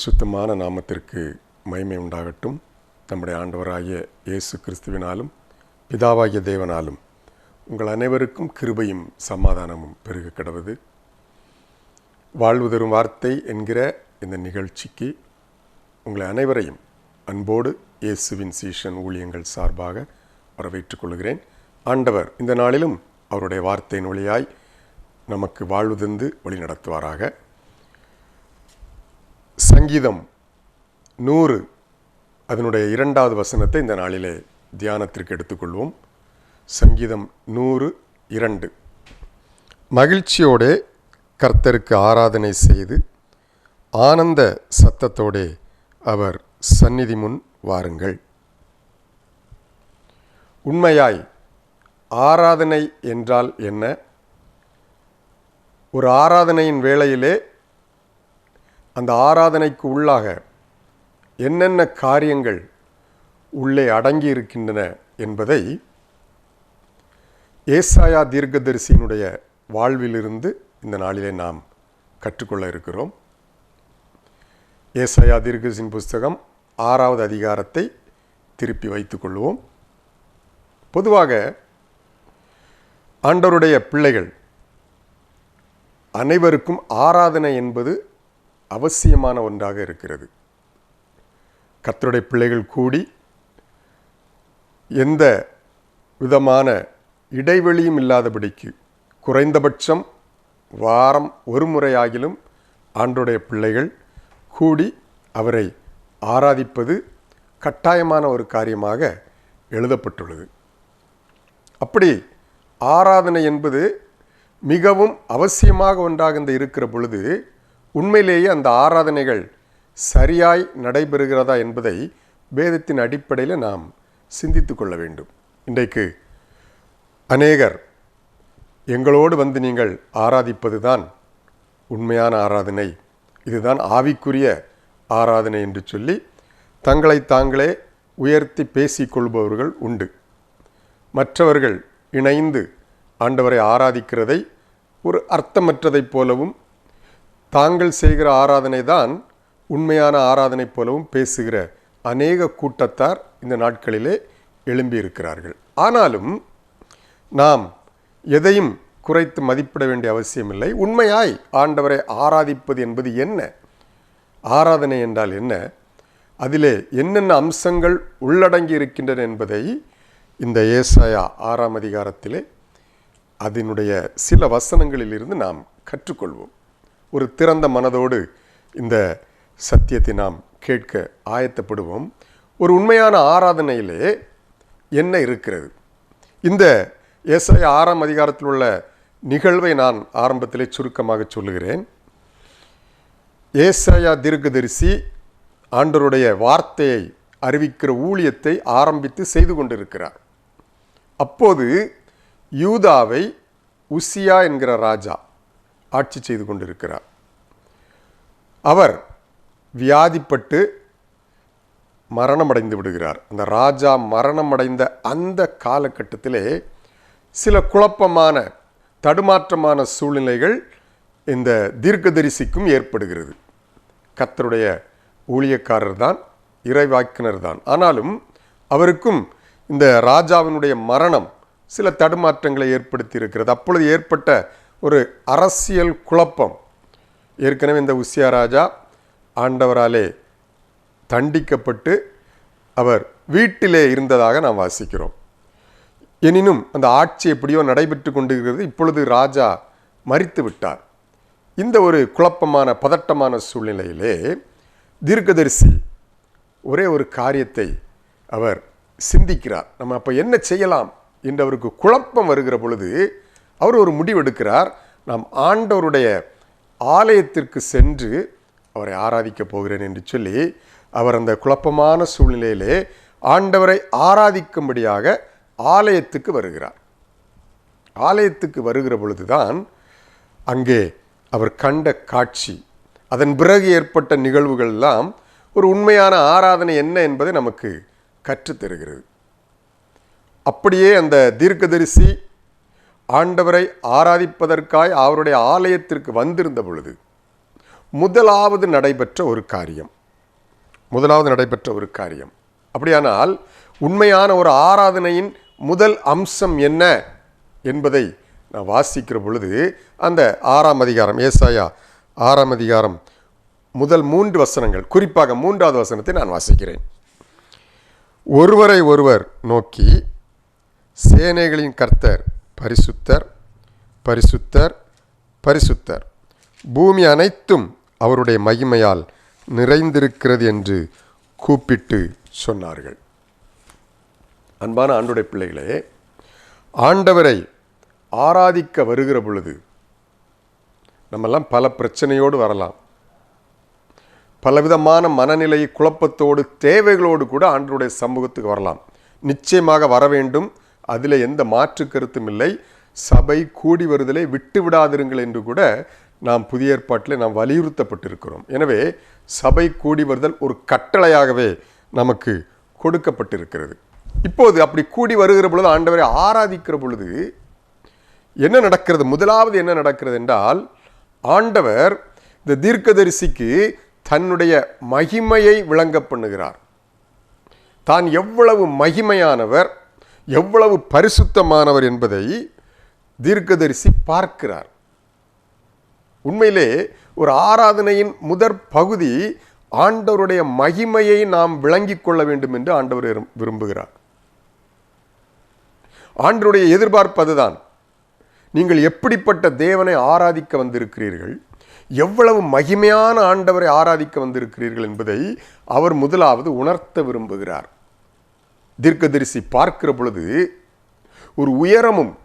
பரிசுத்தமான நாமத்திற்கு மகிமை உண்டாகட்டும். நம்முடைய ஆண்டவராகிய இயேசு கிறிஸ்துவினாலும் பிதாவாகிய தேவனாலும் உங்கள் அனைவருக்கும் கிருபையும் சமாதானமும் பெருக கிடவது வாழ்வு தரும் வார்த்தை என்கிற இந்த நிகழ்ச்சிக்கு உங்களை அனைவரையும் அன்போடு இயேசுவின் சீஷன் ஊழியங்கள் சார்பாக வரவேற்றுக் கொள்கிறேன். ஆண்டவர் இந்த நாளிலும் அவருடைய வார்த்தையின் வழியாய் நமக்கு வாழ்வு தந்து வழி நடத்துவாராக சங்கீதம் நூறு. அதனுடைய இரண்டாவது வசனத்தை இந்த நாளிலே தியானத்திற்கு எடுத்துக்கொள்வோம். சங்கீதம் நூறு இரண்டு. மகிழ்ச்சியோடே கர்த்தருக்கு ஆராதனை செய்து ஆனந்த சத்தத்தோடே அவர் சந்நிதி முன் வாருங்கள். உண்மையாய் ஆராதனை என்றால் என்ன? ஒரு ஆராதனையின் வேளையிலே அந்த ஆராதனைக்கு உள்ளாக என்னென்ன காரியங்கள் உள்ளே அடங்கி இருக்கின்றன என்பதை ஏசாயா தீர்க்கதரிசியினுடைய வாழ்விலிருந்து இந்த நாளிலே நாம் கற்றுக்கொள்ள இருக்கிறோம். ஏசாயா தீர்க்கதரிசின் புஸ்தகம் ஆறாவது அதிகாரத்தை திருப்பி வைத்துக் கொள்வோம். பொதுவாக ஆண்டவருடைய பிள்ளைகள் அனைவருக்கும் ஆராதனை என்பது அவசியமான ஒன்றாக இருக்கிறது. கத்தருடைய பிள்ளைகள் கூடி எந்த விதமான இடைவெளியும் இல்லாதபடிக்கு குறைந்தபட்சம் வாரம் ஒரு முறையாகிலும் ஆண்டுடைய பிள்ளைகள் கூடி அவரை ஆராதிப்பது கட்டாயமான ஒரு காரியமாக எழுதப்பட்டுள்ளது. அப்படி ஆராதனை என்பது மிகவும் அவசியமாக ஒன்றாக இந்த இருக்கிற பொழுது உண்மையிலேயே அந்த ஆராதனைகள் சரியாய் நடைபெறுகிறதா என்பதை வேதத்தின் அடிப்படையில் நாம் சிந்தித்து கொள்ள வேண்டும். இன்றைக்கு அநேகர் எங்களோடு வந்து நீங்கள் ஆராதிப்பது தான் உண்மையான ஆராதனை. இதுதான் ஆவிக்குரிய ஆராதனை என்று சொல்லி தங்களை தாங்களே உயர்த்தி பேசிக்கொள்பவர்கள் உண்டு. மற்றவர்கள் இணைந்து ஆண்டவரை ஆராதிக்கிறதை ஒரு அர்த்தமற்றதைப் போலவும் தாங்கள் செய்கிற ஆராதனை தான் உண்மையான ஆராதனை போலவும் பேசுகிற அநேக கூட்டத்தார் இந்த நாட்களிலே எழும்பியிருக்கிறார்கள். ஆனாலும் நாம் எதையும் குறைத்து மதிப்பிட வேண்டிய அவசியமில்லை. உண்மையாய் ஆண்டவரை ஆராதிப்பது என்பது என்ன? ஆராதனை என்றால் என்ன? அதிலே என்னென்ன அம்சங்கள் உள்ளடங்கி இருக்கின்றன என்பதை இந்த ஏசாயா ஆறாம் அதிகாரத்திலே அதனுடைய சில வசனங்களிலிருந்து நாம் கற்றுக்கொள்வோம். ஒரு திறந்த மனதோடு இந்த சத்தியத்தை நாம் கேட்க ஆயத்தப்படுவோம். ஒரு உண்மையான ஆராதனையிலே என்ன இருக்கிறது? இந்த ஏசாய ஆறாம் அதிகாரத்தில் உள்ள நிகழ்வை நான் ஆரம்பத்திலே சுருக்கமாக சொல்லுகிறேன். ஏசாயா தீர்க்கதரிசி ஆண்டருடைய வார்த்தையை அறிவிக்கிற ஊழியத்தை ஆரம்பித்து செய்து கொண்டிருக்கிறார். அப்போது யூதாவை உசியா என்கிற ராஜா ஆட்சி செய்து கொண்டிருக்கிறார். அவர் வியாதிப்பட்டு மரணமடைந்து விடுகிறார். அந்த ராஜா மரணமடைந்த அந்த காலகட்டத்திலே சில குழப்பமான தடுமாற்றமான சூழ்நிலைகள் இந்த தீர்க்கதரிசிக்கும் ஏற்படுகிறது. கத்தருடைய ஊழியக்காரர் தான் இறைவாக்கினர் தான் ஆனாலும் அவருக்கும் இந்த ராஜாவினுடைய மரணம் சில தடுமாற்றங்களை ஏற்படுத்தி இருக்கிறது அப்பொழுது ஏற்பட்ட ஒரு அரசியல் குழப்பம். ஏற்கனவே இந்த உசியா ராஜா ஆண்டவராலே தண்டிக்கப்பட்டு அவர் வீட்டிலே இருந்ததாக நாம் வாசிக்கிறோம். எனினும் அந்த ஆட்சி எப்படியோ நடைபெற்று கொண்டிருக்கிறது. இப்பொழுது ராஜா மறித்து விட்டார். இந்த ஒரு குழப்பமான பதட்டமான சூழ்நிலையிலே தீர்க்கதரிசி ஒரே ஒரு காரியத்தை அவர் சிந்திக்கிறார். நம்ம அப்போ என்ன செய்யலாம்? என்று அவருக்கு குழப்பம் வருகிற பொழுது அவர் ஒரு முடிவெடுக்கிறார். நாம் ஆண்டவருடைய ஆலயத்திற்கு சென்று அவரை ஆராதிக்கப் போகிறேன் என்று சொல்லி அவர் அந்த குழப்பமான சூழ்நிலையிலே ஆண்டவரை ஆராதிக்கும்படியாக ஆலயத்துக்கு வருகிறார். ஆலயத்துக்கு வருகிற பொழுதுதான் அங்கே அவர் கண்ட காட்சி அதன் பிறகு ஏற்பட்ட நிகழ்வுகள் எல்லாம் ஒரு உண்மையான ஆராதனை என்ன என்பதை நமக்கு கற்றுத்தருகிறது. அப்படியே அந்த தீர்க்கதரிசி ஆண்டவரை ஆராதிப்பதற்காய் அவருடைய ஆலயத்திற்கு வந்திருந்த பொழுது முதலாவது நடைபெற்ற ஒரு காரியம். முதலாவது நடைபெற்ற ஒரு காரியம். அப்படியானால் உண்மையான ஒரு ஆராதனையின் முதல் அம்சம் என்ன என்பதை நான் வாசிக்கிற பொழுது அந்த ஆறாம் அதிகாரம் ஏசாயா ஆறாம் அதிகாரம் முதல் மூன்று வசனங்கள் குறிப்பாக மூன்றாவது வசனத்தை நான் வாசிக்கிறேன். ஒருவரை ஒருவர் நோக்கி சேனைகளின் கர்த்தர் பரிசுத்தர் பரிசுத்தர் பரிசுத்தர். பூமி அனைத்தும் அவருடைய மகிமையால் நிறைந்திருக்கிறது என்று கூப்பிட்டு சொன்னார்கள். அன்பான ஆண்டுடைய பிள்ளைகளே ஆண்டவரை ஆராதிக்க வருகிற பொழுது நம்மெல்லாம் பல பிரச்சனையோடு வரலாம். பலவிதமான மனநிலை குழப்பத்தோடு தேவைகளோடு கூட ஆண்டருடைய சமூகத்துக்கு வரலாம். நிச்சயமாக வர வேண்டும். அதில் எந்த மாற்று கருத்தும் இல்லை. சபை கூடி வருதலை விட்டு விடாதிருங்கள் என்று கூட நாம் புதிய ஏற்பாட்டில் நாம் வலியுறுத்தப்பட்டிருக்கிறோம். எனவே சபை கூடி வருதல் ஒரு கட்டளையாகவே நமக்கு கொடுக்கப்பட்டிருக்கிறது. இப்போது அப்படி கூடி வருகிற பொழுது ஆண்டவரை ஆராதிக்கிற பொழுது என்ன நடக்கிறது? முதலாவது என்ன நடக்கிறது என்றால் ஆண்டவர் இந்த தீர்க்கதரிசிக்கு தன்னுடைய மகிமையை விளங்க பண்ணுகிறார். தான் எவ்வளவு மகிமையானவர் எவ்வளவு பரிசுத்தமானவர் என்பதை தீர்க்கதரிசி பார்க்கிறார். உண்மையிலே ஒரு ஆராதனையின் முதற் பகுதி ஆண்டவருடைய மகிமையை நாம் விளங்கிக் கொள்ள வேண்டும் என்று ஆண்டவர் விரும்புகிறார். ஆண்டவருடைய எதிர்பார்ப்பு அதுதான் நீங்கள் எப்படிப்பட்ட தேவனை ஆராதிக்க வந்திருக்கிறீர்கள்? எவ்வளவு மகிமையான ஆண்டவரை ஆராதிக்க வந்திருக்கிறீர்கள் என்பதை அவர் முதலாவது உணர்த்த விரும்புகிறார். தீர்க்கதரிசி பார்க்கிற பொழுது ஒரு உயரமும்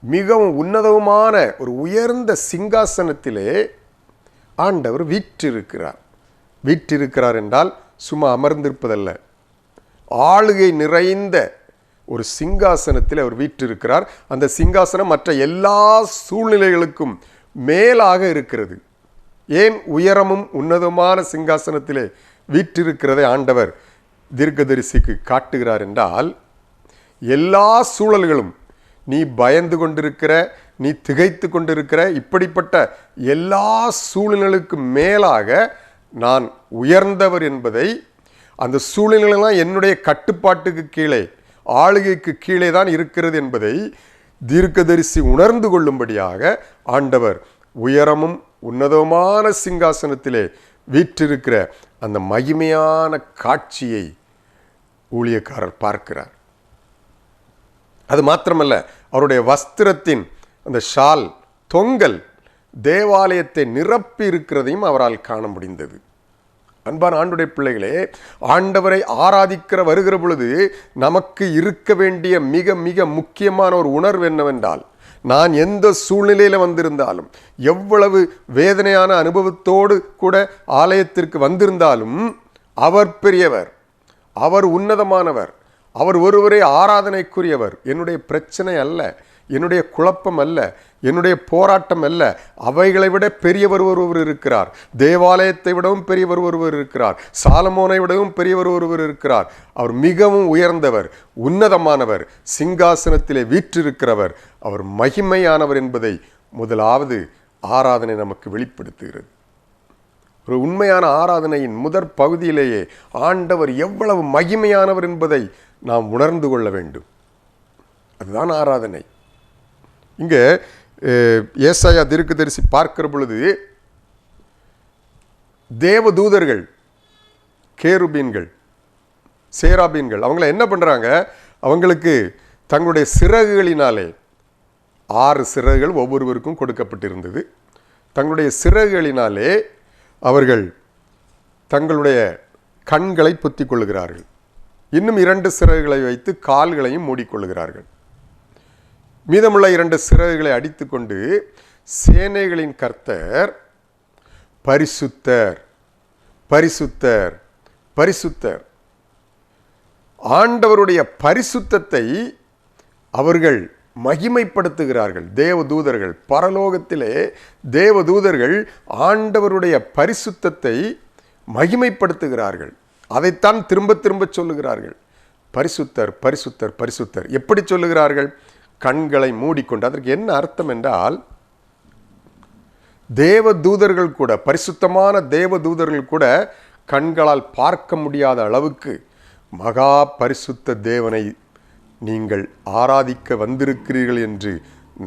மிகவும் உன்னதமான ஒரு உயர்ந்த சிங்காசனத்திலே ஆண்டவர் வீற்றிருக்கிறார். வீற்றிருக்கிறார் என்றால் சும்மா அமர்ந்திருப்பதல்ல. ஆளுகை நிறைந்த ஒரு சிங்காசனத்தில் அவர் வீற்றிருக்கிறார். அந்த சிங்காசனம் மற்ற எல்லா சூழ்நிலைகளுக்கும் மேலாக இருக்கிறது. ஏன் உயரமும் உன்னதமான சிங்காசனத்திலே வீற்றிருக்கிறதை ஆண்டவர் தீர்க்கதரிசிக்கு காட்டுகிறார் என்றால் எல்லா சூழல்களும் நீ பயந்து கொண்டிருக்கிற நீ திகைத்து கொண்டிருக்கிற இப்படிப்பட்ட எல்லா சூழ்நிலைகளுக்கு மேலாக நான் உயர்ந்தவர் என்பதை அந்த சூழ்நிலைலாம் என்னுடைய கட்டுப்பாட்டுக்கு கீழே ஆளுகைக்கு கீழே தான் இருக்கிறது என்பதை தீர்க்கதரிசி உணர்ந்து கொள்ளும்படியாக ஆண்டவர் உயரமும் உன்னதமான சிங்காசனத்திலே வீற்றிருக்கிற அந்த மகிமையான காட்சியை ஊழியக்காரர் பார்க்கிறார். அது மாத்திரமல்ல அவருடைய வஸ்திரத்தின் அந்த ஷால் தொங்கல் தேவாலயத்தை நிரப்பி இருக்கிறதையும் அவரால் காண முடிந்தது. அன்பான ஆண்டுடைய பிள்ளைகளே ஆண்டவரை ஆராதிக்கிற வருகிற பொழுது நமக்கு இருக்க வேண்டிய மிக மிக முக்கியமான ஒரு உணர்வு என்னவென்றால் நான் எந்த சூழ்நிலையில் வந்திருந்தாலும் எவ்வளவு வேதனையான அனுபவத்தோடு கூட ஆலயத்திற்கு வந்திருந்தாலும் அவர் பெரியவர். அவர் உன்னதமானவர். அவர் ஒருவரே ஆராதனைக்குரியவர். என்னுடைய பிரச்சனை அல்ல. என்னுடைய குழப்பம் அல்ல. என்னுடைய போராட்டம் அல்ல. அவைகளை விட பெரியவர் ஒருவர் இருக்கிறார். தேவாலயத்தை விடவும் பெரியவர் ஒருவர் இருக்கிறார். சாலமோனை விடவும் பெரியவர் ஒருவர் இருக்கிறார். அவர் மிகவும் உயர்ந்தவர் உன்னதமானவர் சிங்காசனத்திலே வீற்றிருக்கிறவர். அவர் மகிமையானவர் என்பதை முதலாவது ஆராதனை நமக்கு வெளிப்படுத்துகிறது. ஒரு உண்மையான ஆராதனையின் முதற் பகுதியிலேயே ஆண்டவர் எவ்வளவு மகிமையானவர் என்பதை நாம் உணர்ந்து கொள்ள வேண்டும். அதுதான் ஆராதனை. இங்கே அஹ், ஏசாயா தரிசி பார்க்கிற பொழுது தேவதூதர்கள் கேருபீன்கள் சேராபீன்கள் அவங்கள என்ன பண்ணுறாங்க அவங்களுக்கு தங்களுடைய சிறகுகளினாலே ஆறு சிறகுகள் ஒவ்வொருவருக்கும் கொடுக்கப்பட்டிருந்தது. தங்களுடைய சிறகுகளினாலே அவர்கள் தங்களுடைய கண்களை பொத்திக் கொள்ளுகிறார்கள் இன்னும் இரண்டு சிறகுகளை வைத்து கால்களையும் மூடிக்கொள்ளுகிறார்கள். மீதமுள்ள இரண்டு சிறகுகளை அடித்துக்கொண்டு சேனைகளின் கர்த்தர் பரிசுத்தர் பரிசுத்தர் பரிசுத்தர். ஆண்டவருடைய பரிசுத்தத்தை அவர்கள் மகிமைப்படுத்துகிறார்கள் தேவதூதர்கள். பரலோகத்திலே தேவதூதர்கள் ஆண்டவருடைய பரிசுத்தத்தை மகிமைப்படுத்துகிறார்கள். அதைத்தான் திரும்ப திரும்ப சொல்லுகிறார்கள். பரிசுத்தர் பரிசுத்தர் பரிசுத்தர். எப்படி சொல்லுகிறார்கள்? கண்களை மூடிக்கொண்டு. அதற்கு என்ன அர்த்தம் என்றால் தேவ தூதர்கள் கூட பரிசுத்தமான தேவ தூதர்கள் கூட கண்களால் பார்க்க முடியாத அளவுக்கு மகா பரிசுத்த தேவனை நீங்கள் ஆராதிக்க வந்திருக்கிறீர்கள் என்று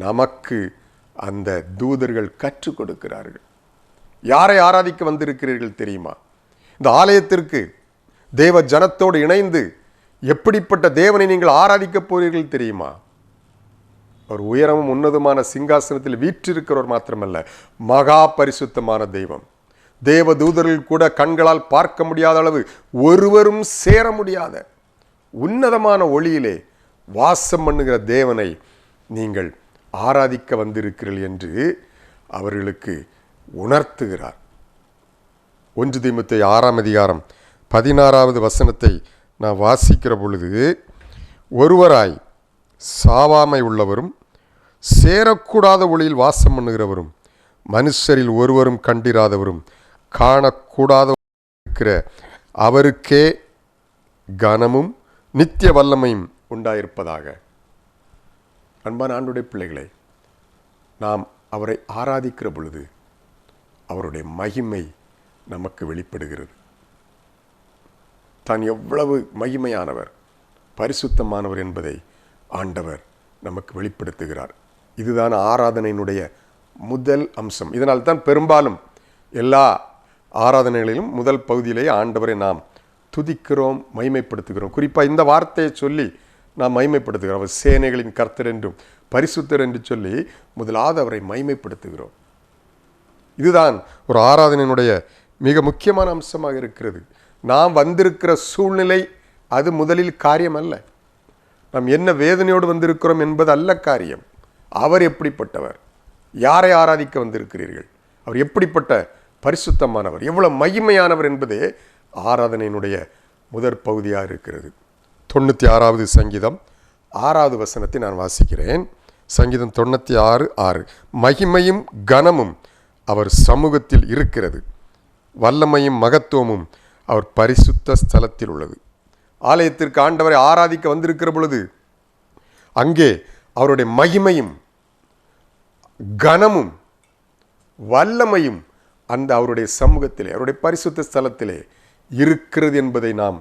நமக்கு அந்த தூதர்கள் கற்றுக் கொடுக்கிறார்கள். யாரை ஆராதிக்க வந்திருக்கிறீர்கள் தெரியுமா? இந்த ஆலயத்திற்கு தேவ ஜனத்தோடு இணைந்து எப்படிப்பட்ட தேவனை நீங்கள் ஆராதிக்கப் போறீர்கள் தெரியுமா? அவர் உயரமும் உன்னதமான சிங்காசனத்தில் வீற்றிருக்கிறவர் மாத்திரமல்ல மகா பரிசுத்தமான தெய்வம். தேவ தூதர்கள் கூட கண்களால் பார்க்க முடியாத அளவு ஒருவரும் சேர முடியாத உன்னதமான ஒளியிலே வாசம் பண்ணுகிற தேவனை நீங்கள் ஆராதிக்க வந்திருக்கிறீர்கள் என்று அவர்களுக்கு உணர்த்துகிறார். ஒன்று தீமத்தை ஆறாம் அதிகாரம் பதினாறாவது வசனத்தை நான் வாசிக்கிற பொழுது ஒருவராய் சாவாமை உள்ளவரும் சேரக்கூடாத ஒளியில் வாசம் பண்ணுகிறவரும் மனுஷரில் ஒருவரும் கண்டிராதவரும் காணக்கூடாத இருக்கிற அவருக்கே கனமும் நித்திய வல்லமையும் உண்டாயிருப்பதாக. அன்பான ஆண்டுடைய பிள்ளைகளை நாம் அவரை ஆராதிக்கிற பொழுது அவருடைய மகிமை நமக்கு வெளிப்படுகிறது. தான் எவ்வளவு மகிமையானவர் பரிசுத்தமானவர் என்பதை ஆண்டவர் நமக்கு வெளிப்படுத்துகிறார். இதுதான் ஆராதனையினுடைய முதல் அம்சம். இதனால் தான் பெரும்பாலும் எல்லா ஆராதனைகளிலும் முதல் பகுதியிலேயே ஆண்டவரை நாம் துதிக்கிறோம் மைமைப்படுத்துகிறோம் குறிப்பாக இந்த வார்த்தையை சொல்லி நாம் மைமைப்படுத்துகிறோம் அவர் சேனைகளின் கர்த்தர் என்றும் பரிசுத்தர் என்று சொல்லி முதலாவது அவரை மைமைப்படுத்துகிறோம் இதுதான் ஒரு ஆராதனையினுடைய மிக முக்கியமான அம்சமாக இருக்கிறது. நாம் வந்திருக்கிற சூழ்நிலை அது முதலில் காரியம் அல்ல. நாம் என்ன வேதனையோடு வந்திருக்கிறோம் என்பது அல்ல காரியம். அவர் எப்படிப்பட்டவர்? யாரை ஆராதிக்க வந்திருக்கிறீர்கள்? அவர் எப்படிப்பட்ட பரிசுத்தமானவர்? எவ்வளோ மகிமையானவர் என்பதே ஆராதனையினுடைய முதற் பகுதியாக இருக்கிறது. தொண்ணூற்றி ஆறாவது சங்கீதம் ஆறாவது வசனத்தை நான் வாசிக்கிறேன். சங்கீதம் தொண்ணூற்றி ஆறு ஆறு. மகிமையும் கனமும் அவர் சமூகத்தில் இருக்கிறது. வல்லமையும் மகத்துவமும் அவர் பரிசுத்த ஸ்தலத்தில் உள்ளது. ஆலயத்திற்கு ஆண்டவரை ஆராதிக்க வந்திருக்கிற பொழுது அங்கே அவருடைய மகிமையும் கனமும் வல்லமையும் அந்த அவருடைய சமூகத்திலே அவருடைய பரிசுத்த ஸ்தலத்திலே இருக்கிறது என்பதை நாம்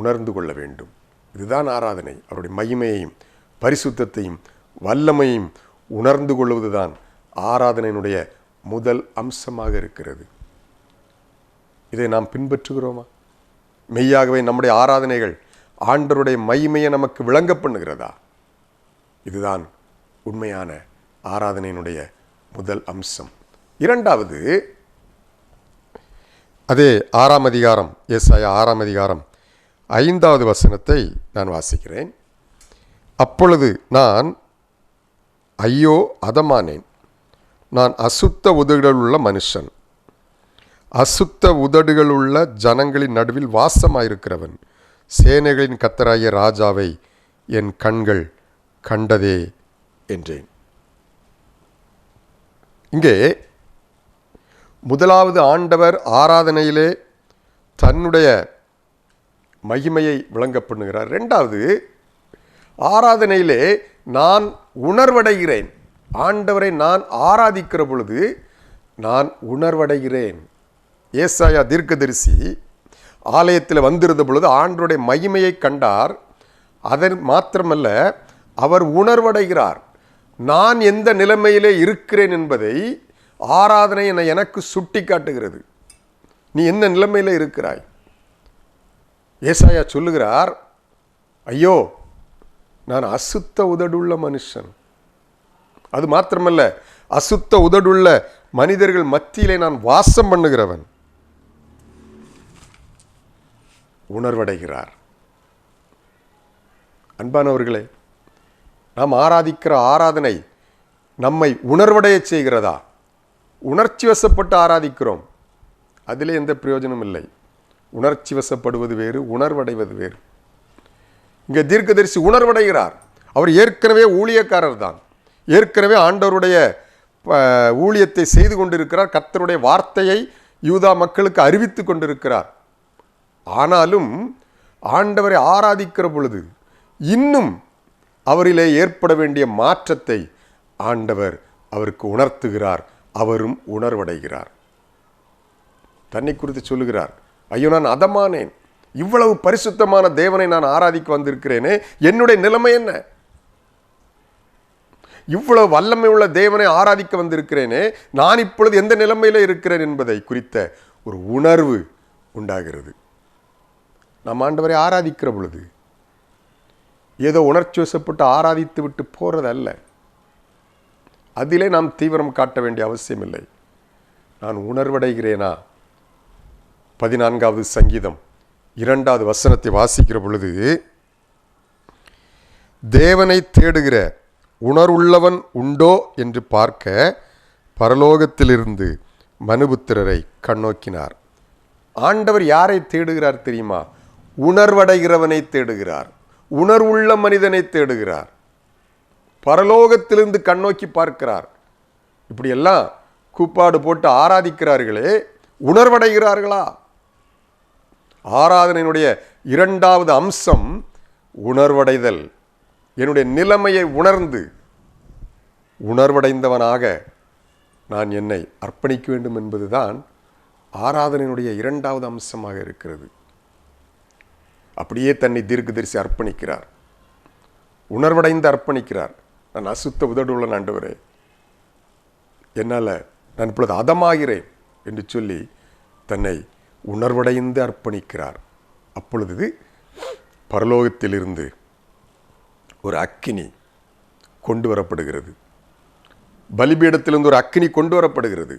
உணர்ந்து கொள்ள வேண்டும். இதுதான் ஆராதனை. அவருடைய மகிமையையும் பரிசுத்தத்தையும் வல்லமையும் உணர்ந்து கொள்வதுதான் ஆராதனையினுடைய முதல் அம்சமாக இருக்கிறது. இதை நாம் பின்பற்றுகிறோமா? மெய்யாகவே நம்முடைய ஆராதனைகள் ஆண்டருடைய மகிமையை நமக்கு விளங்க பண்ணுகிறதா? இதுதான் உண்மையான ஆராதனையினுடைய முதல் அம்சம். இரண்டாவது அதே ஆறாம் அதிகாரம் எஸ் ஐயா ஆறாம் அதிகாரம் ஐந்தாவது வசனத்தை நான் வாசிக்கிறேன். அப்பொழுது நான் ஐயோ அதமானேன். நான் அசுத்த உதடுகளுள்ள மனுஷன். அசுத்த உதடுகளுள்ள ஜனங்களின் நடுவில் வாசமாயிருக்கிறவன். சேனைகளின் கத்தராய ராஜாவை என் கண்கள் கண்டதே என்றேன். இங்கே முதலாவது ஆண்டவர் ஆராதனையிலே தன்னுடைய மகிமையை விளங்க பண்ணுகிறார். ரெண்டாவது ஆராதனையிலே நான் உணர்வடைகிறேன். ஆண்டவரை நான் ஆராதிக்கிற பொழுது நான் உணர்வடைகிறேன். ஏசாயா தீர்க்கதரிசி ஆலயத்தில் வந்திருந்த பொழுது ஆண்டருடைய மகிமையை கண்டார். அதன் மாத்திரமல்ல அவர் உணர்வடைகிறார். நான் எந்த நிலைமையிலே இருக்கிறேன் என்பதை ஆராதனை என எனக்கு சுட்டி காட்டுகிறது நீ என்ன நிலைமையில் இருக்கிறாய்? ஏசாயா சொல்லுகிறார் ஐயோ நான் அசுத்த உதடுள்ள மனுஷன். அது மாத்திரமல்ல அசுத்த உதடுள்ள மனிதர்கள் மத்தியிலே நான் வாசம் பண்ணுகிறவன். உணர்வடைகிறார். அன்பானவர்களே நாம் ஆராதிக்கிற ஆராதனை நம்மை உணர்வடைய செய்கிறதா? உணர்ச்சி வசப்பட்டு ஆராதிக்கிறோம். அதிலே எந்த பிரயோஜனம் இல்லை. உணர்ச்சி வசப்படுவது வேறு உணர்வடைவது வேறு. இங்கே தீர்க்கதரிசி உணர்வடைகிறார். அவர் ஏற்கனவே ஊழியக்காரர் தான். ஏற்கனவே ஆண்டவருடைய ஊழியத்தை செய்து கொண்டிருக்கிறார். கர்த்தருடைய வார்த்தையை யூதா மக்களுக்கு அறிவித்து கொண்டிருக்கிறார். ஆனாலும் ஆண்டவரை ஆராதிக்கிற பொழுது இன்னும் அவரிலே ஏற்பட வேண்டிய மாற்றத்தை ஆண்டவர் அவருக்கு உணர்த்துகிறார். அவரும் உணர்வடைகிறார். தன்னை குறித்து சொல்லுகிறார். ஐயோ நான் அதமானேன். இவ்வளவு பரிசுத்தமான தேவனை நான் ஆராதிக்க வந்திருக்கிறேனே. என்னுடைய நிலைமை என்ன? இவ்வளவு வல்லமை உள்ள தேவனை ஆராதிக்க வந்திருக்கிறேனே. நான் இப்பொழுது எந்த நிலைமையில் இருக்கிறேன் என்பதை குறித்த ஒரு உணர்வு உண்டாகிறது. நாம் ஆண்டவரை ஆராதிக்கிற பொழுது ஏதோ உணர்ச்சி வசப்பட்டு ஆராதித்து விட்டு போறதல்ல. அதிலே நாம் தீவிரம் காட்ட வேண்டிய அவசியமில்லை. நான் உணர்வடைகிறேனா? பதினான்காவது சங்கீதம் இரண்டாவது வசனத்தை வாசிக்கிற பொழுது தேவனை தேடுகிற உணர்வுள்ளவன் உண்டோ? என்று பார்க்க பரலோகத்திலிருந்து மனுபுத்திரரை கண்ணோக்கினார். ஆண்டவர் யாரை தேடுகிறார் தெரியுமா? உணர்வடைகிறவனை தேடுகிறார். உணர்வுள்ள மனிதனை தேடுகிறார். பரலோகத்திலிருந்து கண்ணோக்கி பார்க்கிறார். இப்படியெல்லாம் கூப்பாடு போட்டு ஆராதிக்கிறார்களே உணர்வடைகிறார்களா? ஆராதனையினுடைய இரண்டாவது அம்சம் உணர்வடைதல். என்னுடைய நிலைமையை உணர்ந்து உணர்வடைந்தவனாக நான் என்னை அர்ப்பணிக்க வேண்டும் என்பதுதான் ஆராதனையினுடைய இரண்டாவது அம்சமாக இருக்கிறது. அப்படியே தன்னை தீர்க்கதரிசி அர்ப்பணிக்கிறார். உணர்வடைந்து அர்ப்பணிக்கிறார். நான் அசுத்த உதடுள்ள ஆண்டவரே என்னால் நான் இப்பொழுது அதமாகிறேன் என்று சொல்லி தன்னை உணர்வடைந்து அர்ப்பணிக்கிறார். அப்பொழுது பரலோகத்திலிருந்து ஒரு அக்கினி கொண்டு வரப்படுகிறது. பலிபீடத்திலிருந்து ஒரு அக்கினி கொண்டு வரப்படுகிறது.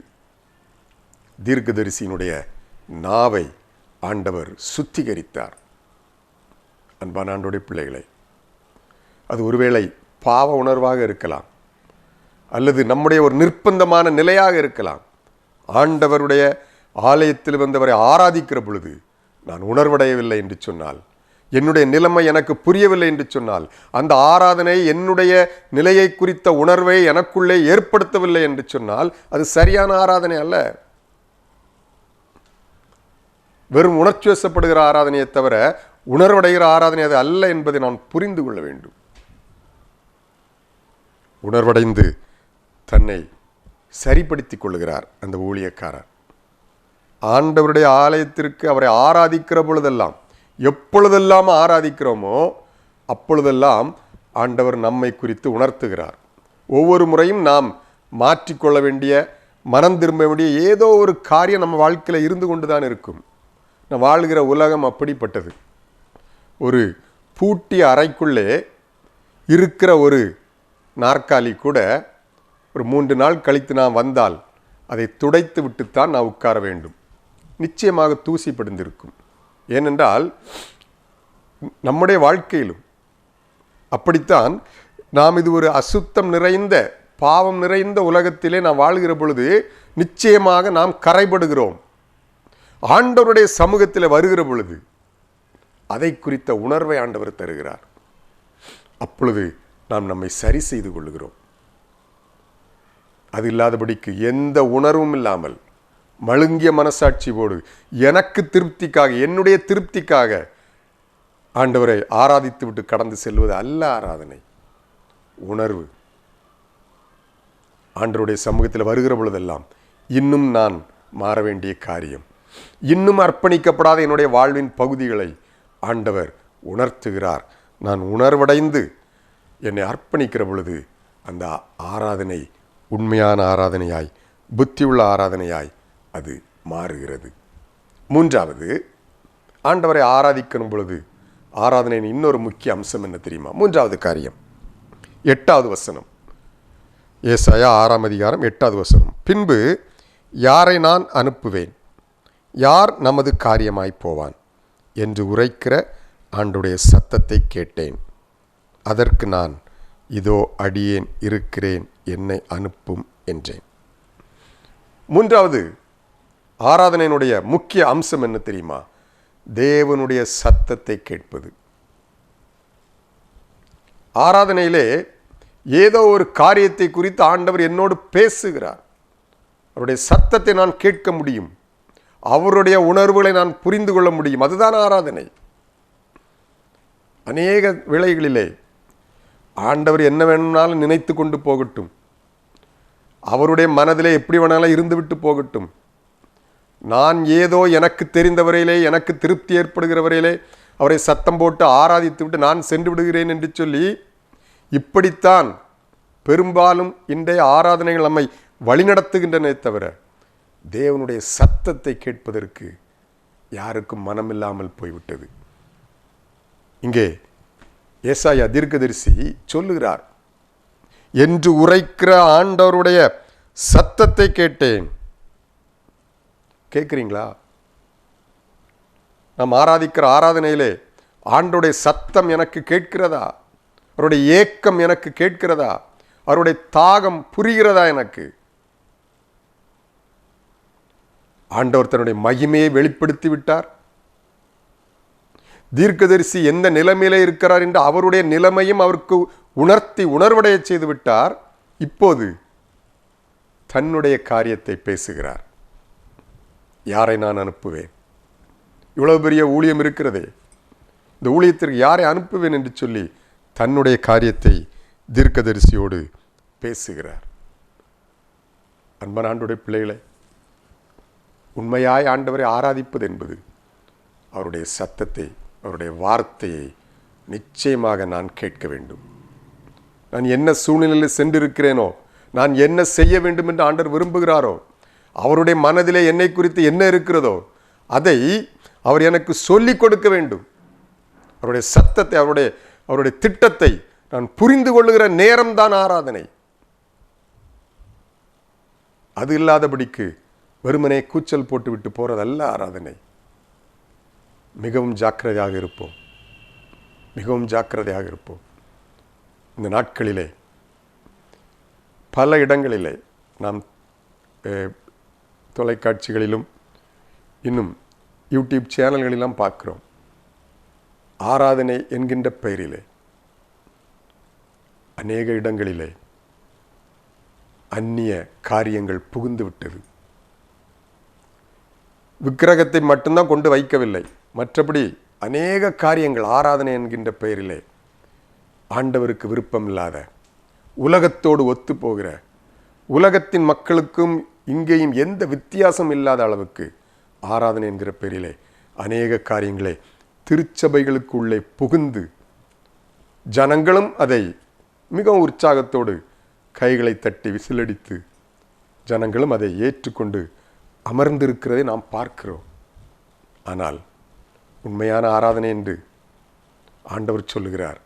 தீர்க்கதரிசியினுடைய நாவை ஆண்டவர் சுத்திகரித்தார். அன்பான ஆண்டோடைய பிள்ளைகளை அது ஒருவேளை பாவ உணர்வாக இருக்கலாம் அல்லது நம்முடைய ஒரு நிர்பந்தமான நிலையாக இருக்கலாம். ஆண்டவருடைய ஆலயத்தில் வந்தவரை ஆராதிக்கிற பொழுது நான் உணர்வடையவில்லை என்று சொன்னால் என்னுடைய நிலைமை எனக்கு புரியவில்லை என்று சொன்னால் அந்த ஆராதனை என்னுடைய நிலையை குறித்த உணர்வை எனக்குள்ளே ஏற்படுத்தவில்லை என்று சொன்னால் அது சரியான ஆராதனை அல்ல. வெறும் உணர்ச்சி வசப்படுகிற ஆராதனையை தவிர உணர்வடைகிற ஆராதனை அது அல்ல என்பதை நான் புரிந்து கொள்ள வேண்டும். உணர்வடைந்து தன்னை சரிப்படுத்திக் கொள்கிறார் அந்த ஊழியக்காரர். ஆண்டவருடைய ஆலயத்திற்கு அவரை ஆராதிக்கிற பொழுதெல்லாம் எப்பொழுதெல்லாம் ஆராதிக்கிறோமோ அப்பொழுதெல்லாம் ஆண்டவர் நம்மை குறித்து உணர்த்துகிறார். ஒவ்வொரு முறையும் நாம் மாற்றிக்கொள்ள வேண்டிய மனம் திரும்ப வேண்டிய ஏதோ ஒரு காரியம் நம்ம வாழ்க்கையில் இருந்து கொண்டு தான் இருக்கும். நான் வாழ்கிற உலகம் அப்படிப்பட்டது. ஒரு பூட்டிய அறைக்குள்ளே இருக்கிற ஒரு நாற்காலி கூட ஒரு மூன்று நாள் கழித்து நான் வந்தால் அதை துடைத்து விட்டுத்தான் நான் உட்கார வேண்டும். நிச்சயமாக தூசி படிந்திருக்கும் ஏனென்றால் நம்முடைய வாழ்க்கையிலும் அப்படித்தான். நாம் இது ஒரு அசுத்தம் நிறைந்த பாவம் நிறைந்த உலகத்திலே நாம் வாழ்கிற பொழுது நிச்சயமாக நாம் கரைபடுகிறோம். ஆண்டவருடைய சமூகத்தில் வருகிற பொழுது அதை குறித்த உணர்வை ஆண்டவர் தருகிறார். அப்பொழுது நாம் நம்மை சரி செய்து கொள்கிறோம் அது இல்லாதபடிக்கு எந்த உணர்வும் இல்லாமல் மழுங்கிய மனசாட்சியோடு எனக்கு திருப்திக்காக என்னுடைய திருப்திக்காக ஆண்டவரை ஆராதித்து விட்டு கடந்து செல்வது அல்ல ஆராதனை. உணர்வு. ஆண்டவருடைய சமூகத்தில் வருகிற பொழுதெல்லாம் இன்னும் நான் மாற வேண்டிய காரியம். இன்னும் அர்ப்பணிக்கப்படாத என்னுடைய வாழ்வின் பகுதிகளை ஆண்டவர் உணர்த்துகிறார். நான் உணர்வடைந்து என்னை அர்ப்பணிக்கிற பொழுது அந்த ஆராதனை உண்மையான ஆராதனையாய் புத்தியுள்ள ஆராதனையாய் அது மாறுகிறது. மூன்றாவது ஆண்டவரை ஆராதிக்கணும் பொழுது ஆராதனையின் இன்னொரு முக்கிய அம்சம் என்ன தெரியுமா? மூன்றாவது காரியம். எட்டாவது வசனம். ஏசாயா ஆறாம் அதிகாரம் எட்டாவது வசனம். பின்பு யாரை நான் அனுப்புவேன்? யார் நமது காரியமாய் போவான்? என்று உரைக்கிற ஆண்டுடைய சத்தத்தை கேட்டேன். அதற்கு நான் இதோ அடியேன் இருக்கிறேன் என்னை அனுப்பும் என்றேன். மூன்றாவது ஆராதனையினுடைய முக்கிய அம்சம் என்ன தெரியுமா? தேவனுடைய சத்தத்தை கேட்பது. ஆராதனையிலே ஏதோ ஒரு காரியத்தை குறித்து ஆண்டவர் என்னோடு பேசுகிறார். அவருடைய சத்தத்தை நான் கேட்க முடியும். அவருடைய உணர்வுகளை நான் புரிந்து கொள்ள முடியும். அதுதான் ஆராதனை. அநேக வேளைகளிலே ஆண்டவர் என்ன வேணும்னாலும் நினைத்து கொண்டு போகட்டும். அவருடைய மனதிலே எப்படி வேணாலும் இருந்துவிட்டு போகட்டும். நான் ஏதோ எனக்கு தெரிந்த வரையிலே எனக்கு திருப்தி ஏற்படுகிற வரையிலே அவரை சத்தம் போட்டு ஆராதித்து விட்டு நான் சென்று விடுகிறேன் என்று சொல்லி இப்படித்தான் பெரும்பாலும் இன்றைய ஆராதனைகள் நம்மை வழிநடத்துகின்றனே தவிர தேவனுடைய சத்தத்தை கேட்பதற்கு யாருக்கும் மனமில்லாமல் போய்விட்டது. இங்கே ஏசாயா தீர்க்கதரிசி சொல்லுகிறார் என்று உரைக்கிற ஆண்டவருடைய சத்தத்தை கேட்டேன். கேட்குறீங்களா நாம் ஆராதிக்கிற ஆராதனையிலே ஆண்டோடைய சத்தம் எனக்கு கேட்கிறதா? அவருடைய ஏக்கம் எனக்கு கேட்கிறதா? அவருடைய தாகம் புரிகிறதா எனக்கு? ஆண்டவர் தன்னுடைய மகிமையை வெளிப்படுத்தி விட்டார். தீர்க்கதரிசி எந்த நிலைமையிலே இருக்கிறார் என்று அவருடைய நிலைமையும் அவருக்கு உணர்த்தி உணர்வடைய செய்து விட்டார். இப்போது தன்னுடைய காரியத்தை பேசுகிறார். யாரை நான் அனுப்புவேன்? இவ்வளவு பெரிய ஊழியம் இருக்கிறதே. இந்த ஊழியத்திற்கு யாரை அனுப்புவேன் என்று சொல்லி தன்னுடைய காரியத்தை தீர்க்கதரிசியோடு பேசுகிறார். அன்பன் ஆண்டுடைய பிள்ளைகளை உண்மையாய் ஆண்டவரை ஆராதிப்பது என்பது அவருடைய சத்தத்தை அவருடைய வார்த்தையை நிச்சயமாக நான் கேட்க வேண்டும். நான் என்ன சூழ்நிலையில் சென்றிருக்கிறேனோ நான் என்ன செய்ய வேண்டும் என்று ஆண்டர் விரும்புகிறாரோ அவருடைய மனதிலே என்னை குறித்து என்ன இருக்கிறதோ அதை அவர் எனக்கு சொல்லிக் கொடுக்க வேண்டும். அவருடைய சத்தத்தை அவருடைய அவருடைய திட்டத்தை நான் புரிந்து கொள்ளுகிற நேரம்தான் ஆராதனை. அது இல்லாதபடிக்கு வெறுமனே கூச்சல் போட்டுவிட்டு போகிறதல்ல போறதல்ல ஆராதனை. மிகவும் ஜாக்கிரதையாக இருப்போம். மிகவும் ஜாக்கிரதையாக இருப்போம். இந்த நாட்களிலே பல இடங்களிலே நாம் தொலைக்காட்சிகளிலும் இன்னும் யூடியூப் சேனல்களெல்லாம் பார்க்கிறோம். ஆராதனை என்கின்ற பெயரிலே அநேக இடங்களிலே அந்நிய காரியங்கள் புகுந்து விட்டது. விக்கிரகத்தை மட்டும்தான் கொண்டு வைக்கவில்லை. மற்றபடி அநேக காரியங்கள் ஆராதனை என்கின்ற பெயரிலே ஆண்டவருக்கு விருப்பம் இல்லாத உலகத்தோடு ஒத்து போகிற உலகத்தின் மக்களுக்கும் இங்கேயும் எந்த வித்தியாசம் இல்லாத அளவுக்கு ஆராதனை என்கிற பெயரிலே அநேக காரியங்களை திருச்சபைகளுக்குள்ளே புகுந்து ஜனங்களும் அதை மிகவும் உற்சாகத்தோடு கைகளை தட்டி விசிலடித்து ஜனங்களும் அதை ஏற்றுக்கொண்டு அமர்ந்திருக்கிறதை நாம் பார்க்கிறோம். ஆனால் உண்மையான ஆராதனை என்று ஆண்டவர் சொல்லுகிறார்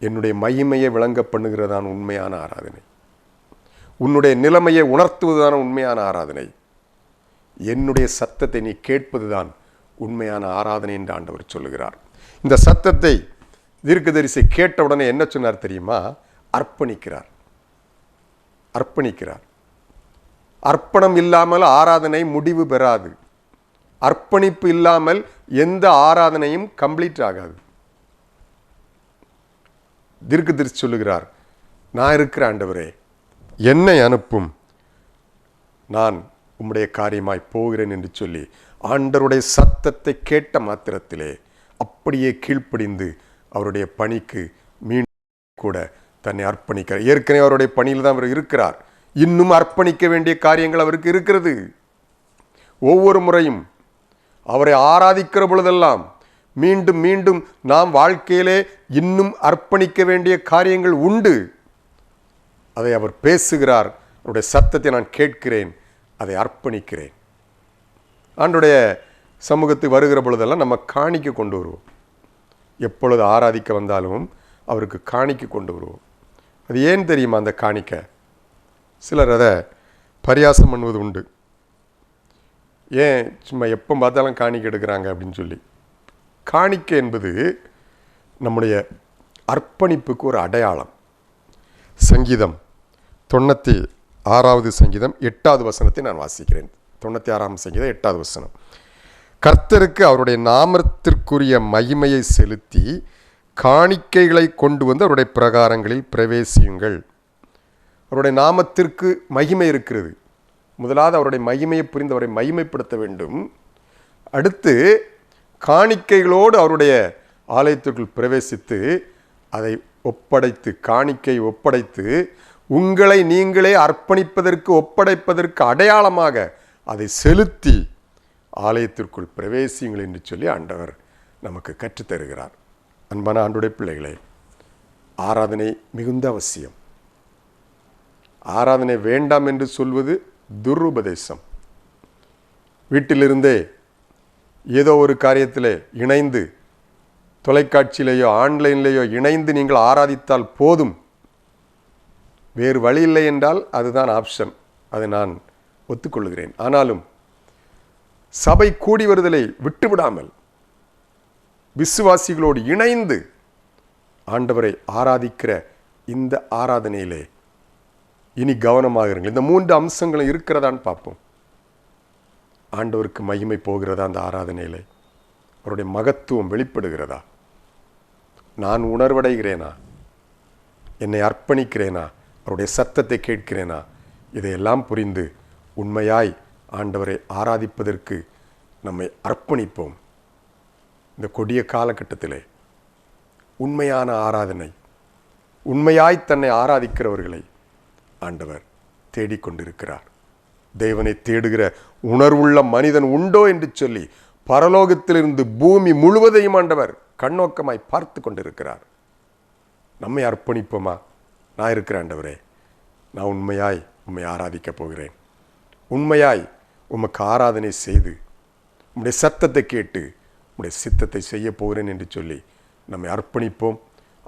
என்னுடைய மகிமையை விளங்க பண்ணுகிறதான் உண்மையான ஆராதனை. உன்னுடைய நிலைமையை உணர்த்துவதுதான் உண்மையான ஆராதனை. என்னுடைய சத்தத்தை நீ கேட்பதுதான் உண்மையான ஆராதனை என்று ஆண்டவர் சொல்லுகிறார். இந்த சத்தத்தை தீர்க்கதரிசி கேட்டவுடனே என்ன சொன்னார் தெரியுமா? அர்ப்பணிக்கிறார். அர்ப்பணிக்கிறார். அர்ப்பணம் இல்லாமல் ஆராதனை முடிவு பெறாது. அர்ப்பணிப்பு இல்லாமல் எந்த ஆராதனையும் கம்ப்ளீட் ஆகாது. தீர்க்கதரிசி சொல்லுகிறார் நான் இருக்கிற ஆண்டவரே என்னை அனுப்பும். நான் உம்முடைய காரியமாய் போகிறேன் என்று சொல்லி ஆண்டருடைய சத்தத்தை கேட்ட மாத்திரத்திலே அப்படியே கீழ்ப்படிந்து அவருடைய பணிக்கு மீண்டும் கூட தன்னை அர்ப்பணிக்கிறார். ஏற்கனவே அவருடைய பணியில் தான் அவர் இருக்கிறார். இன்னும் அர்ப்பணிக்க வேண்டிய காரியங்கள் அவருக்கு இருக்கிறது. ஒவ்வொரு முறையும் அவரை ஆராதிக்கிற பொழுதெல்லாம் மீண்டும் மீண்டும் நாம் வாழ்க்கையிலே இன்னும் அர்ப்பணிக்க வேண்டிய காரியங்கள் உண்டு. அதை அவர் பேசுகிறார். அவருடைய சத்தத்தை நான் கேட்கிறேன். அதை அர்ப்பணிக்கிறேன். ஆண்டுடைய சமூகத்துக்கு வருகிற பொழுதெல்லாம் நம்ம காணிக்க கொண்டு வருவோம். எப்பொழுது ஆராதிக்க வந்தாலும் அவருக்கு காணிக்க கொண்டு வருவோம். அது ஏன் தெரியுமா அந்த காணிக்க? சிலர் அதை பரியாசம் பண்ணுவது உண்டு. ஏன் சும்மா எப்போ பார்த்தாலும் காணிக்க எடுக்கிறாங்க அப்படின்னு சொல்லி. காணிக்க என்பது நம்முடைய அர்ப்பணிப்புக்கு ஒரு அடையாளம். சங்கீதம் தொண்ணூற்றி ஆறாவது சங்கீதம் எட்டாவது வசனத்தை நான் வாசிக்கிறேன். தொண்ணூற்றி ஆறாம் சங்கீதம் எட்டாவது வசனம். கர்த்தருக்கு அவருடைய நாமத்திற்குரிய மகிமையை செலுத்தி காணிக்கைகளை கொண்டு வந்து அவருடைய பிரகாரங்களில் பிரவேசியுங்கள். அவருடைய நாமத்திற்கு மகிமை இருக்கிறது. முதலாவது அவருடைய மகிமையை புரிந்து அவரை மகிமைப்படுத்த வேண்டும். அடுத்து காணிக்கைகளோடு அவருடைய ஆலயத்திற்குள் பிரவேசித்து அதை ஒப்படைத்து காணிக்கை ஒப்படைத்து உங்களை நீங்களே அர்ப்பணிப்பதற்கு ஒப்படைப்பதற்கு அடையாளமாக அதை செலுத்தி ஆலயத்திற்குள் பிரவேசியுங்கள் என்று சொல்லி ஆண்டவர் நமக்கு கற்றுத்தருகிறார். அன்பான ஆண்டுடைய பிள்ளைகளே ஆராதனை மிகுந்த அவசியம். ஆராதனை வேண்டாம் என்று சொல்வது துருபதேசம். வீட்டிலிருந்தே ஏதோ ஒரு காரியத்தில் இணைந்து தொலைக்காட்சியிலேயோ ஆன்லைன்லேயோ இணைந்து நீங்கள் ஆராதித்தால் போதும். வேறு வழி இல்லை என்றால் அதுதான் ஆப்ஷன் அதை நான் ஒத்துக்கொள்கிறேன். ஆனாலும் சபை கூடி வருதலை விட்டுவிடாமல் விசுவாசிகளோடு இணைந்து ஆண்டவரை ஆராதிக்கிற இந்த ஆராதனையிலே இனி கவனமாக இருங்கள் இந்த மூன்று அம்சங்களும் இருக்கிறதான்னு பார்ப்போம். ஆண்டவருக்கு மகிமை போகிறதா அந்த ஆராதனையிலே? அவருடைய மகத்துவம் வெளிப்படுகிறதா? நான் உணர்வடைகிறேனா? என்னை அர்ப்பணிக்கிறேனா? அவருடைய சத்தத்தை கேட்கிறேனா? இதையெல்லாம் புரிந்து உண்மையாய் ஆண்டவரை ஆராதிப்பதற்கு நம்மை அர்ப்பணிப்போம். இந்த கொடிய காலகட்டத்திலே உண்மையான ஆராதனை உண்மையாய் தன்னை ஆராதிக்கிறவர்களை ஆண்டவர் தேடிக்கொண்டிருக்கிறார். தேவனை தேடுகிற உணர்வுள்ள மனிதன் உண்டோ என்று சொல்லி பரலோகத்திலிருந்து பூமி முழுவதையும் ஆண்டவர் கண்ணோக்கமாய் பார்த்து கொண்டிருக்கிறார். நம்மை அர்ப்பணிப்போமா? நான் இருக்கிறேன் ஆண்டவரே. நான் உண்மையாய் உம்மை ஆராதிக்கப் போகிறேன். உண்மையாய் உமக்கு ஆராதனை செய்து உம்முடைய சத்தத்தை கேட்டு உம்முடைய சித்தத்தை செய்ய போகிறேன் என்று சொல்லி நம்மை அர்ப்பணிப்போம்.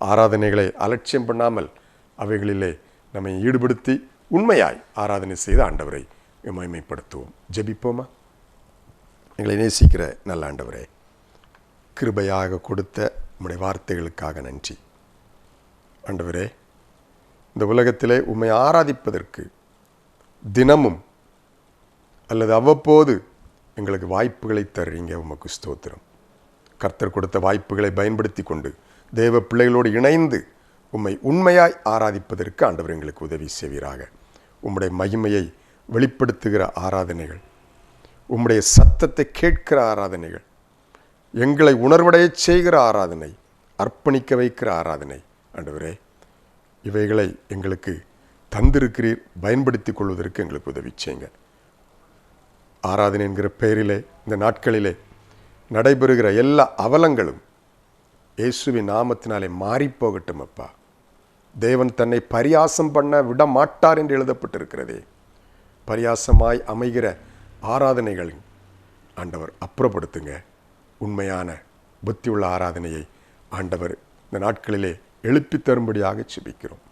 ஆராதனைகளை அலட்சியம் பண்ணாமல் அவைகளிலே நம்மை ஈடுபடுத்தி உண்மையாய் ஆராதனை செய்து ஆண்டவரை மகிமைப்படுத்துவோம். ஜெபிப்போமா? எங்களை நேசிக்கிற நல்ல ஆண்டவரே கிருபையாக கொடுத்த உம்முடைய வார்த்தைகளுக்காக நன்றி. ஆண்டவரே இந்த உலகத்திலே உம்மை ஆராதிப்பதற்கு தினமும் அல்லது அவ்வப்போது எங்களுக்கு வாய்ப்புகளை தருவீங்க உமக்கு ஸ்தோத்திரம். கர்த்தர் கொடுத்த வாய்ப்புகளை பயன்படுத்தி கொண்டு தேவ பிள்ளைகளோடு இணைந்து உம்மை உண்மையாய் ஆராதிப்பதற்கு ஆண்டவர் எங்களுக்கு உதவி செய்வீராக. உம்முடைய மகிமையை வெளிப்படுத்துகிற ஆராதனைகள் உம்முடைய சத்தத்தை கேட்கிற ஆராதனைகள் எங்களை உணர்வடைய செய்கிற ஆராதனை அர்ப்பணிக்க வைக்கிற ஆராதனை. ஆண்டவரே இவைகளை எங்களுக்கு தந்திருக்கிறீர் பயன்படுத்தி கொள்வதற்கு எங்களுக்கு உதவி செய்யுங்க. ஆராதனை என்கிற பெயரிலே இந்த நாட்களிலே நடைபெறுகிற எல்லா அவலங்களும் இயேசுவின் நாமத்தினாலே மாறிப்போகட்டும் அப்பா. தேவன் தன்னை பரியாசம் பண்ண விட மாட்டார் என்று எழுதப்பட்டிருக்கிறதே. பரியாசமாய் அமைகிற ஆராதனைகளின் ஆண்டவர் அப்புறப்படுத்துங்க. உண்மையான புத்தியுள்ள ஆராதனையை ஆண்டவர் இந்த நாட்களிலே எழுப்பி தரும்படியாக சிபிக்கிறோம்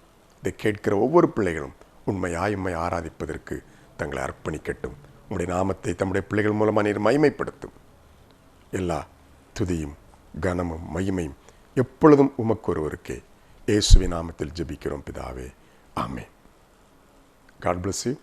இதை கேட்கிற ஒவ்வொரு பிள்ளைகளும் உண்மையாய் உண்மை ஆராதிப்பதற்கு தங்களை அர்ப்பணிக்கட்டும். உங்களுடைய நாமத்தை தம்முடைய பிள்ளைகள் மூலமாக நீர் மகிமைப்படுத்தும். எல்லா துதியும் கனமும் மகிமையும் எப்பொழுதும் உமக்கு ஒருவருக்கே. இயேசுவி நாமத்தில் ஜெபிக்கிறோம் பிதாவே. ஆமே காட் பிளஸ் யூ